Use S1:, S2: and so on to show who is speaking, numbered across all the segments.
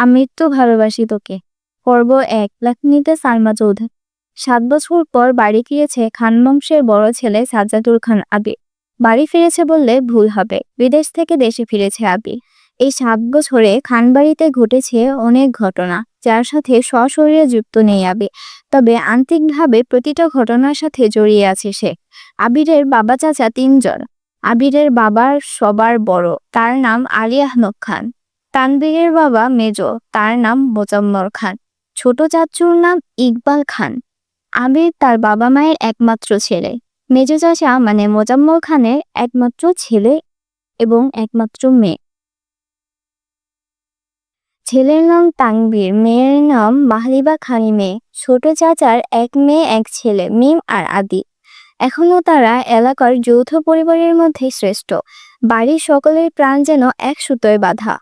S1: আমি তো ভালোবাসি তোকে। পর্ব এক লাখনিতে সালমা চৌধুরী। সাত বছর পর বাড়ি ফিরেছে খান বংশের বড় ছেলে সাজ্জাদুল খান আবির। বাড়ি ফিরেছে বললে ভুল হবে। বিদেশ থেকে দেশে ফিরেছে আবির। এই সাত বছরে খানবাড়িতে ঘটেছে অনেক ঘটনা, যার সাথে সশরীরে যুক্ত নেই আবির। তবে আন্তিকভাবে প্রতিটা ঘটনার সাথে জড়িয়ে আছে সে। আবিরের বাবা চাচা তিনজন। আবিরের বাবার সবার বড়। তার নাম আলী আহমদ খান। তানবীরের বাবা মেজ, তার নাম মোজাম্মর খান। ছোট চাচুর নাম ইকবাল খান। আবির তার বাবা মায়ের একমাত্র ছেলে। মেজ চাচা মানে মোজাম্মর খানের একমাত্র ছেলে এবং একমাত্র মেয়ে। ছেলের নাম তানবীর, মেয়ের নাম মাহলিবা খানি মেয়ে। ছোট চাচার এক মেয়ে, এক ছেলে, মিম আর আদি। এখনও তারা এলাকার যৌথ পরিবারের মধ্যে শ্রেষ্ঠ। বাড়ির সকলের প্রাণ যেন এক সুতোয় বাঁধা।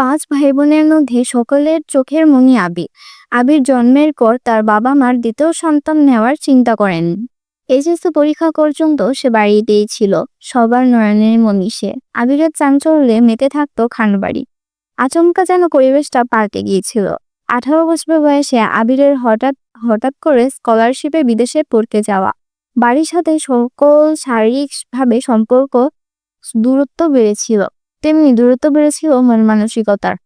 S1: পাঁচ ভাই বোনের মধ্যে সকলের চোখের মনি আবির আবির জন্মের পর তার বাবা মার দ্বিতীয় সন্তান নেওয়ার চিন্তা করেন। এইচএসসি পরীক্ষা পর্যন্ত সে বাড়িতেই ছিল, সবার নয়নের মনি সে। আবিরের চাঞ্চল্যে মেতে থাকতো খানবাড়ি। আচমকা যেন পরিবেশটা পাল্টে গিয়েছিল। আঠারো বছর বয়সে আবিরের হঠাৎ হঠাৎ করে স্কলারশিপে বিদেশে পড়তে যাওয়া। বাড়ির সাথে সকল শারীরিকভাবে সম্পর্ক দূরত্ব বেড়েছিল। তেমনি দূরত্ব বেড়েছিল মন মানসিকতার।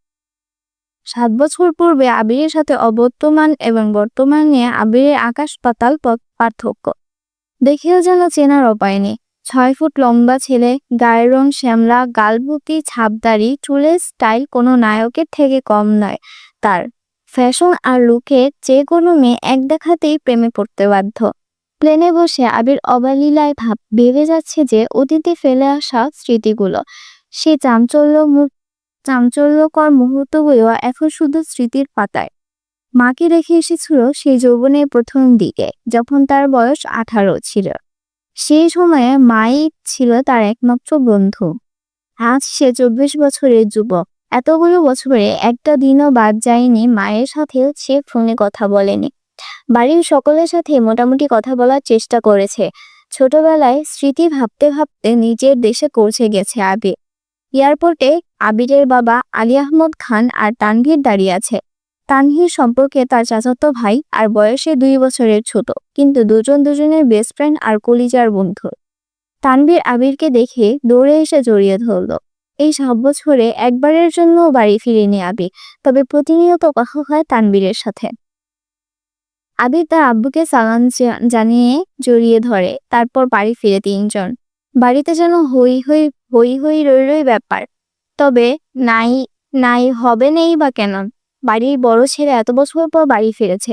S1: সাত বছর পূর্বে আবিরের সাথে অবর্তমান এবং বর্তমান আবিরের আকাশ পাতাল পার্থক্য। দেখেও যেন চেনার উপায় নেই। ছয় ফুট লম্বা ছেলে, গায়ের রং শ্যামলা গালবুকি ছাপদারি চুলের স্টাইল কোনো নায়কের থেকে কম নয়। তার ফ্যাশন আর লুকে যে কোনো মেয়ে এক দেখাতেই প্রেমে পড়তে বাধ্য। প্লেনে বসে আবির অবলীলায় ভাব ভেবে যাচ্ছে যে অতীতে ফেলে আসা স্মৃতিগুলো। সে চাঞ্চল্য চাঞ্চল্যকর মুহূর্তগুলো এখন শুধু স্মৃতির পাতায়। মাকে রেখে এসেছিল সেই যৌবনের প্রথম দিকে, যখন তার বয়স আঠারো ছিল। সেই সময়ে মাই ছিল তার একমাত্র বন্ধু। আজ সে চব্বিশ বছরের যুবক। এতগুলো বছরে একটা দিনও বাদ যায়নি মায়ের সাথে সে ফোনে কথা বলেনি। বাড়ির সকলের সাথে মোটামুটি কথা বলার চেষ্টা করেছে। ছোটবেলায় স্মৃতি ভাবতে ভাবতে নিজের দেশে পৌঁছে গেছে আবির। এয়ারপোর্টে আবিরের বাবা আলী আহমদ খান আর তানভীর দাঁড়িয়ে আছে। তানভীর সম্পর্কে তার চাচাতো ভাই আর বয়সে দুই বছরের ছোট, কিন্তু দুজন দুজনের বেস্ট ফ্রেন্ড আর কলিজার বন্ধু। তানভীর আবিরকে দেখে দৌড়ে এসে জড়িয়ে ধরল। এই সব বছরে একবারের জন্য বাড়ি ফিরেনি আবির, তবে প্রতিনিয়ত কথা হয় তানবীরের সাথে। আবির তার আব্বুকে সালাম জানিয়ে জড়িয়ে ধরে, তারপর বাড়ি ফিরে তিনজন। বাড়িতে যেন হই হই হই হই রই রই ব্যাপার। তবে নাই নাই হবে নেই বা কেন? বাড়ির বড় ছেলে এত বছর পর বাড়ি ফিরেছে।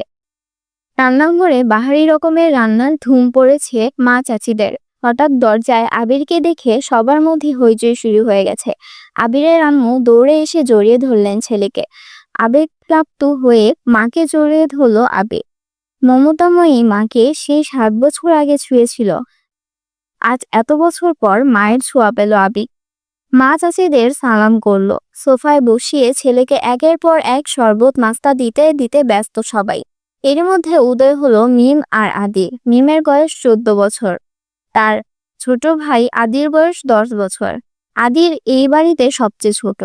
S1: রান্নাঘরে বাহারি রকমের রান্নার ধুম পড়েছে মা চাচিদের। হঠাৎ দরজায় আবিরকে দেখে সবার মধ্যে হইচই শুরু হয়ে গেছে। আবিরের আম্মু দৌড়ে এসে জড়িয়ে ধরলেন ছেলেকে। আবেগপ্রাপ্ত হয়ে মাকে জড়িয়ে ধরলো আবির। মমতাময়ী মাকে সেই সাত বছর আগে ছুঁয়েছিল। আজ এত বছর পর মায়ের ছোঁয়া পেল আবিক। মা চাষিদের সালাম করল। সোফায় বসিয়ে ছেলেকে একের পর এক শরবত নাস্তা দিতে দিতে ব্যস্ত সবাই। এর মধ্যে উদয় হলো মিম আর আদি মিমের বয়স চোদ্দ বছর। তার ছোট ভাই আদির বয়স দশ বছর। আদির এই বাড়িতে সবচেয়ে ছোট।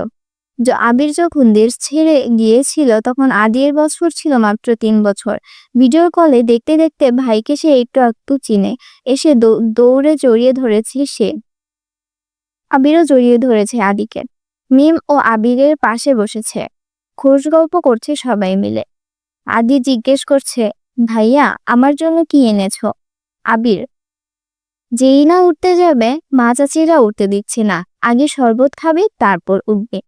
S1: আবির যখন দেশ ছেড়ে গিয়েছিল তখন আদির বছর ছিল মাত্র তিন বছর। ভিডিও কলে দেখতে দেখতে ভাইকে সে একটু একটু চিনে। এসে দৌড়ে জড়িয়ে ধরেছে সে। আবিরও জড়িয়ে ধরেছে আদিকে। মিম ও আবিরের পাশে বসেছে। খোঁজ গল্প করছে সবাই মিলে। আদি জিজ্ঞেস করছে, ভাইয়া, আমার জন্য কি এনেছো? আবির, যেই না উঠতে যাবে, মা চাচিরা উঠতে দিচ্ছে না। আগে শরবত খাবে, তারপর উঠবে।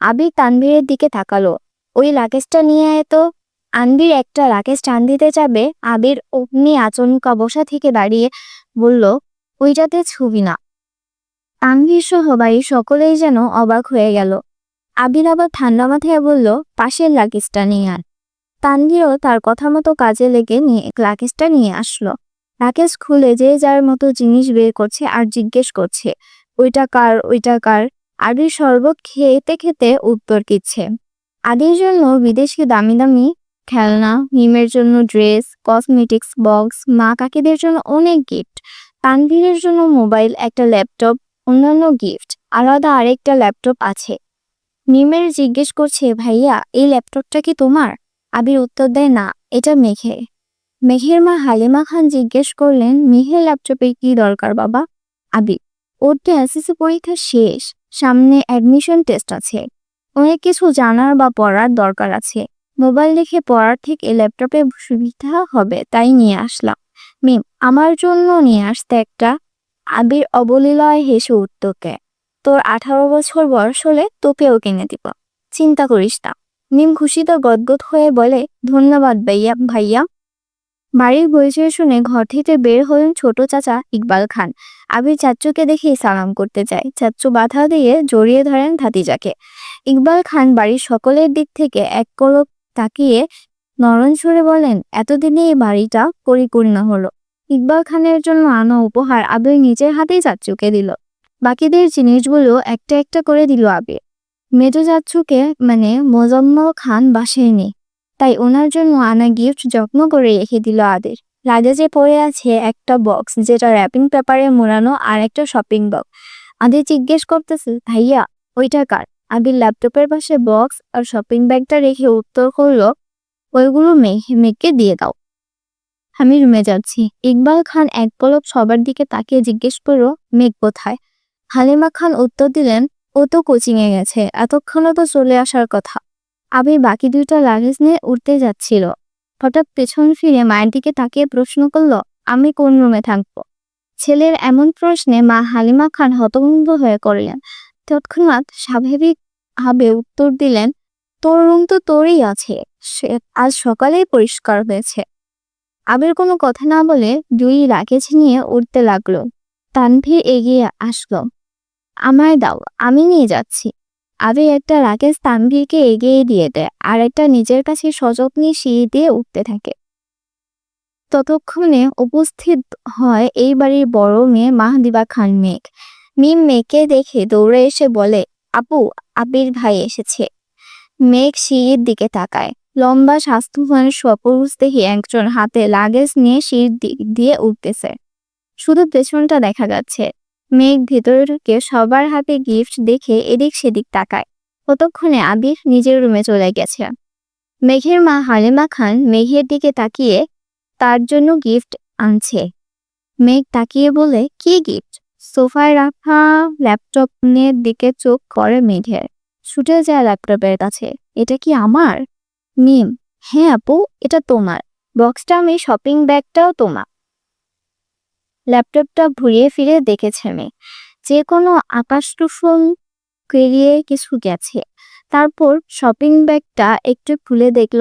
S1: আবির তানভীরের দিকে তাকালো। ওই লাকেশটা নিয়ে তো আনবির একটা লাকেশ টান দিতে যাবে, আবির অগ্নি আচমকা বসা থেকে দাঁড়িয়ে বলল, ওইটাতে ছবি না। তানভীর সহ বাড়ির সকলেই যেন অবাক হয়ে গেল। আবির আবার ঠান্ডা মাথায় বলল, পাশের লাকেশটা নিয়ে আন তানভীরও তার কথা মতো কাজে লেগে নিয়ে লাকেশটা নিয়ে আসলো। লাকেশ খুলে যে যার মতো জিনিস বের করছে আর জিজ্ঞেস করছে, ওইটা কার? ওইটা কার? আদির শরবত খেতে খেতে উত্তর দিচ্ছে। আদির জন্য বিদেশি দামি দামি খেলনা, মিমের জন্য ড্রেস, কসমেটিক্স বক্স, মা কাকিদের জন্য অনেক গিফট, তানভীরের জন্য মোবাইল, একটা ল্যাপটপ, অন্যান্য গিফট, আলাদা আরেকটা ল্যাপটপ আছে। নিমের জিজ্ঞেস করছে, ভাইয়া, এই ল্যাপটপটা কি তোমার? আবির উত্তর দেয়, না, এটা মেঘে মেঘের মা হালিমা খান জিজ্ঞেস করলেন, মেঘের ল্যাপটপে কি দরকার বাবা? আবির, ওর তো এসএসসি পরীক্ষা শেষ। সামনে অ্যাডমিশন টেস্ট আছে। অনেক কিছু জানার বা পড়ার দরকার আছে। মোবাইল দেখে পড়ার থেকে ল্যাপটপে সুবিধা হবে, তাই নিয়ে আসলাম। মিম আমার জন্য নিয়ে আসতে একটা আবির অবলীলায় হেসে উঠতকে তোর আঠারো বছর বয়স হলে তোকেও কিনে দিব। চিন্তা করিস না। মিম খুশিতে গদগদ হয়ে বলে, ধন্যবাদ ভাইয়া ভাইয়া। বাড়ির পরিচয় শুনে ঘর থেকে বের হলেন ছোট চাচা ইকবাল খান। আবির চাচ্চুকে দেখেই সালাম করতে যায় চাচ্চু বাধা দিয়ে জড়িয়ে ধরেন ভাতিজাকে। ইকবাল খান বাড়ির সকলের দিক থেকে এক কলক তাকিয়ে নরম সুরে বলেন, এতদিনে এই বাড়িটা পরিপূর্ণ হলো। ইকবাল খানের জন্য আনা উপহার আবির নিজের হাতেই চাচ্চুকে দিল। বাকিদের জিনিসগুলো একটা একটা করে দিল আবির। মেজো চাচ্চুকে মানে মোজাম্মল খান বাসায় নেই। তাই ওনার জন্য আনা গিফট যত্ন করে রেখে দিল আদের। লাগেজে পড়ে আছে একটা বক্স, যেটা র্যাপিং পেপারে মোড়ানো আর একটা শপিং বক্স। আদের জিজ্ঞেস করতেছে, ভাইয়া, ওইটা কার? আবির ল্যাপটপের পাশে বক্স আর শপিং ব্যাগটা রেখে উত্তর করল, ওইগুলো মেঘ, মেঘকে দিয়ে দাও। আমি রুমে যাচ্ছি। ইকবাল খান এক পলক সবার দিকে তাকিয়ে জিজ্ঞেস করল, মেঘ কোথায়? হালিমা খান উত্তর দিলেন, ও তো কোচিংয়ে গেছে এতক্ষণও তো চলে আসার কথা। আবির বাকি দুইটা লাগেজ নিয়ে উঠতে যাচ্ছিল। হঠাৎ পেছন ফিরে মায়ের দিকে তাকিয়ে প্রশ্ন করল, আমি কোন রুমে থাকব? ছেলের এমন প্রশ্নে মা হালিমা খান হতভম্ব হয়ে করলেন তৎক্ষণাৎ স্বাভাবিক ভাবে উত্তর দিলেন, তোর রুম তো তোরই আছে, সে আজ সকালেই পরিষ্কার হয়েছে। আবির কোনো কথা না বলে দুই লাগেজ নিয়ে উঠতে লাগল। তানভীর এগিয়ে আসলো, আমায় দাও, আমি নিয়ে যাচ্ছি। আবির একটা রাকেশ তানভীরকে এগিয়ে দিয়ে দেয় আর একটা নিজের কাছে সযত্নে সিঁড়ি দিয়ে উঠতে থাকে। ততক্ষণে উপস্থিত হয় এই বাড়ির বড় মেয়ে মাহদিবা খান মেঘ। মিম মেয়েকে দেখে দৌড়ে এসে বলে, আপু, আবির ভাই এসেছে। মেঘ সিঁড়ির দিকে তাকায়। লম্বা, স্বাস্থ্যবান, সপুরুষ দেখে একজন হাতে লাগেজ নিয়ে সিঁড়ির দিক দিয়ে উঠতেছে। শুধু পেছনটা দেখা যাচ্ছে। মেঘ ভেতরে ঢুকে সবার হাতে গিফট দেখে এদিক সেদিক তাকায়। কতক্ষণে আবির নিজের রুমে চলে গেছে। মেঘের মা হালেমা খান মেঘের দিকে তাকিয়ে তার জন্য গিফট আনছে। মেঘ তাকিয়ে বলে, কি গিফট সোফায় রাখা ল্যাপটপের দিকে চোখ করে মেঘের। ছুটে যায় ল্যাপটপের কাছে। এটা কি আমার? মিম হ্যাঁ আপু, এটা তোমার। বক্সটা আমি শপিং ব্যাগটাও তোমার। ল্যাপটপটা ঘুরিয়ে ফিরে দেখেছে মেয়ে। যে কোনো আকাশ টুফল কেরিয়ে কিছু গেছে। তারপর শপিং ব্যাগটা একটু খুলে দেখল,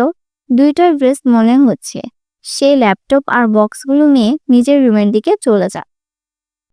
S1: দুইটার ড্রেস মনে হচ্ছে। সে ল্যাপটপ আর বক্সগুলো নিয়ে নিজের রুমের দিকে চলে যায়